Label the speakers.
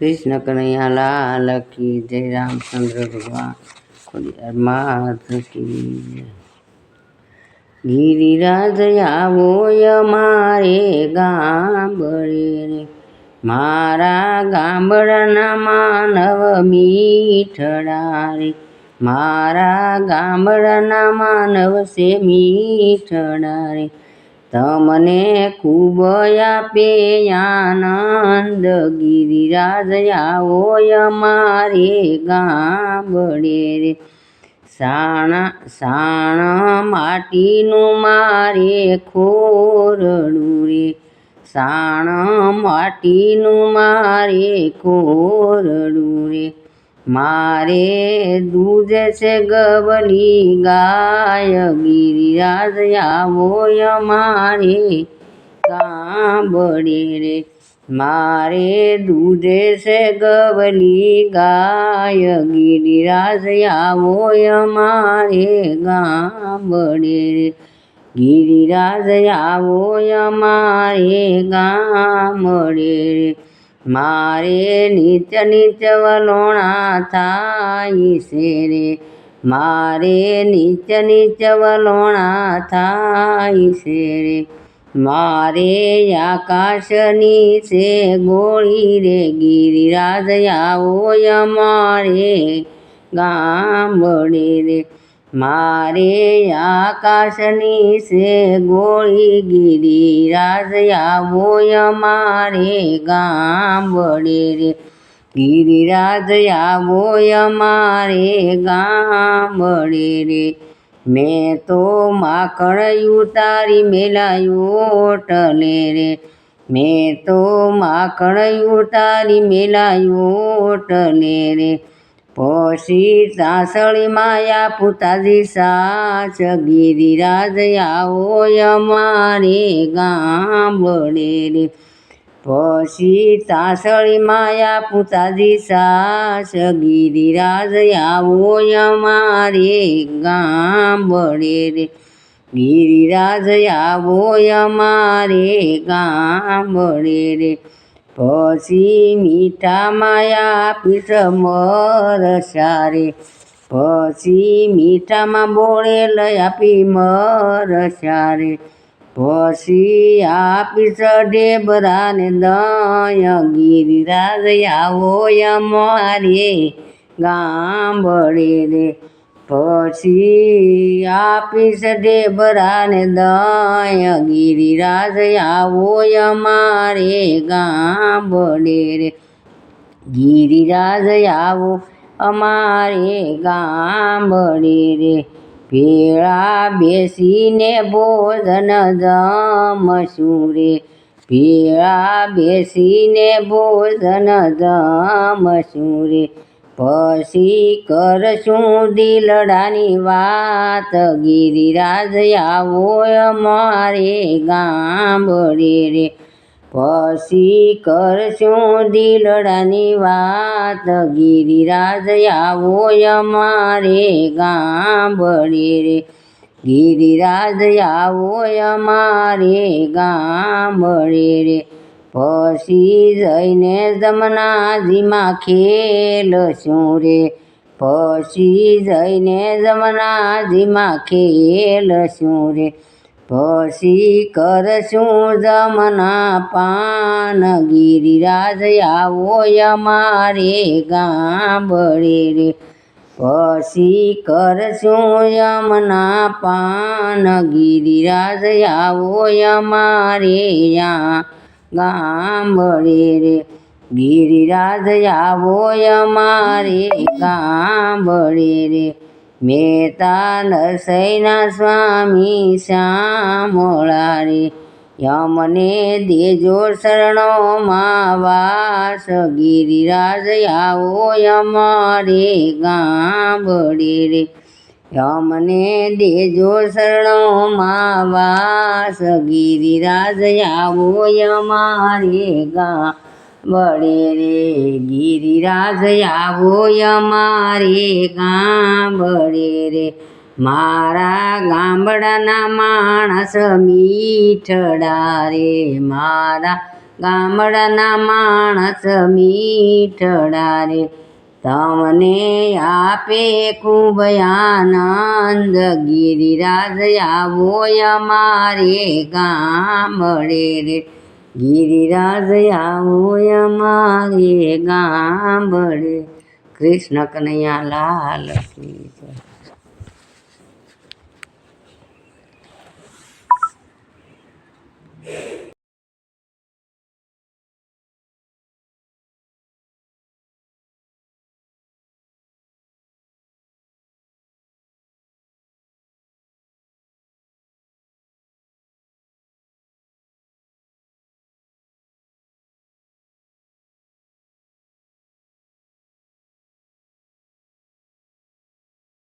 Speaker 1: કૃષ્ણ કનૈયા લાલ કી જય રામચંદ્ર ભગવાન. માત કી ગિરિરાજ આવો અમારે ગામડે રે. મારા ગામડાના માનવ મીઠડા રે. મારા ગામડાના માનવ છે મીઠડા રે. તમને ખૂબ આપે આનંદ. ગિરિરાજ આવો અમારે ગામડે રે. સાણા, સાણ માટીનું મારે ખોરડું રે. સાણ માટીનું મારે ખોરડું રે. મારે દૂધ છે ગબલી ગાય, ગિરિરાજ આવો અમારે ગામડે રે, મારે દૂધ છે ગબલી ગાય, ગિરિરાજ આવો અમારે ગામડે રે, ગિરિરાજ આવો અમારે ગામડે રે મારે નીચ નીચ વલોણા થાય છે રે મારે નીચ નીચ વલોણા થાય છે રે મારે આકાશની છે ગોળી રે, ગિરિરાજ આવો અમારે ગામડે રે. મારે આકાશની છે ગોળી ગિરિરાજ આવો અમારે ગામડે રે. ગિરિરાજ આવો અમારે ગામડે રે. મેં તો માખણ ઉતારી મેલાયો ટલે રે. મેં તો માખણ ઉતારી મેલાયો ટલે રે. પછી તાસળી માયા પુતાજી સાચ ગિરિરાજ આવો અમારે ગામડે રે. પછી તાસળી માયા પુતાજી સાસ, ગિરિરાજ આવો અમારે ગામડે રે. ગિરિરાજ આવો અમારે ગામડે રે. પછી મીઠા માયા પીઠ મર સારે. પછી મીઠામાં બોળેલ આપી મર સારે. પછી આપી ઢેબરાને દય ગિરિરાજ આવો ગામ ગામડે રે. પછી આપીશ ઢેબરાને દય, ગિરિરાજ આવો અમારે ગામડે રે. ગિરિરાજ આવો અમારે ગામડે રે. ભેળા બેસીને ભોજન જમશું રે. ભેળા બેસીને ભોજન જમશું રે. પછી કરશું દિલડાની વાત. ગિરિરાજ આવો અમારે ગામડે રે. પછી કરશું દિલડાની વાત. ગિરિરાજ આવો અમારે ગામડે રે. ગિરિરાજ આવો અમારે ગામડે રે. પછી જઈને જમનાજીમાં ખેલશું રે? પછી જઈને જમનાજીમાં ખેલશું રે? પછી કરશું જમના પાન ગિરિરાજ આવો અમારે ગાંબળે રે. પછી કરશું યમના પાન ગિરિરાજ આવો અમારે યા ગામડે રે. ગિરિરાજ આવો અમારે ગામડે રે. મહેતા નરસૈના સ્વામી શ્યામળા રે યમને દેજો શરણોમાં વાસ. ગિરિરાજ આવો અમારે ગામડે રે. યમને દેજો શરણો માવાસ ગિરિરાજ આવો અમારે ગામડે રે ગિરિરાજ આવો અમારે ગામડે રે મારા ગામડાના માણસ મીઠડા રે. મારા ગામડાના માણસ મીઠડા રે. તમને આપે ખૂબ આનંદ. ગિરિરાજ આવો અમારે ગામડે રે. ગિરિરાજ આવો અમારે ગામડે. કૃષ્ણ કનૈયા લાલ